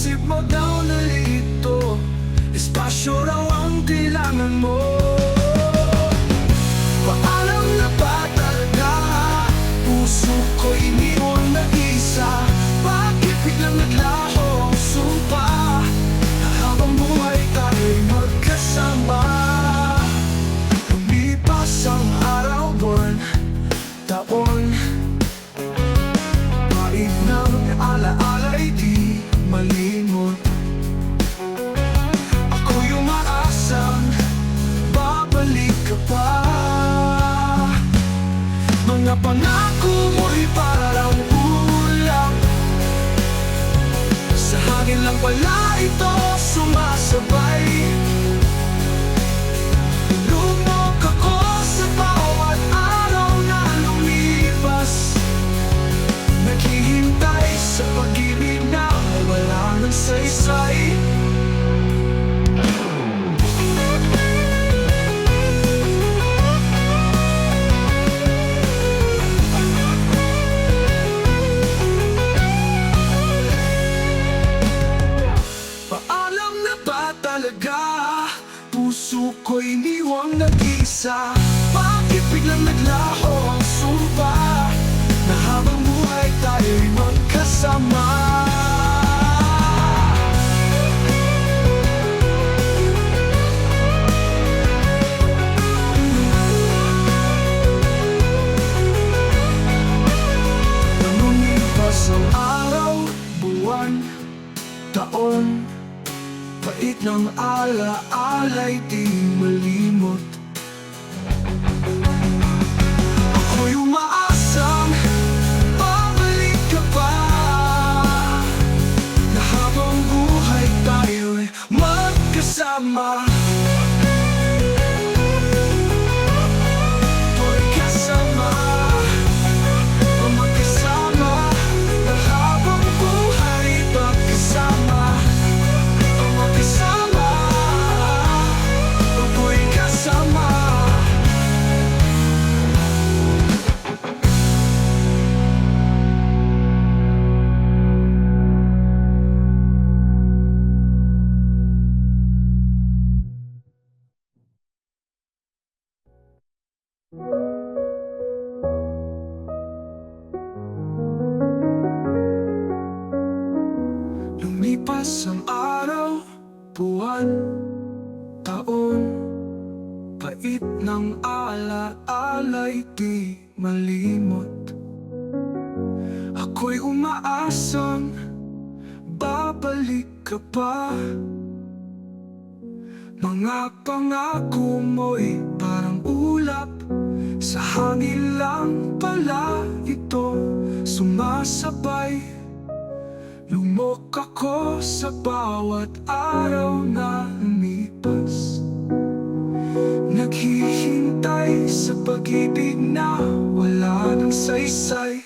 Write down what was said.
isip mo daw na lito Espasyo raw ang kailangan mo. Paalam na ba talaga Puso ko iniwan na isa Bakit biglang naglaho sumpa habang buhay tayo'y magkasama. Lumipas ang araw, buwan, taon. Pait ng alaala di malimot pala ito sumasabay iniwang nag-isa. Bakit biglang naglaho ang sumpa? Na habang buhay tayo'y magkasama. Nang lumipas ang araw, buwan, taon Pait ng ala-ala'y di malimot Lumipas ang araw, buwan, taon. Pait ng ala-ala'y di malimot. Ako'y umaasang babalik ka pa. Mga pangako mo'y parang sumasabay Lumok ako sa bawat araw na lumipas. Naghihintay sa pag-ibig na wala ng saysay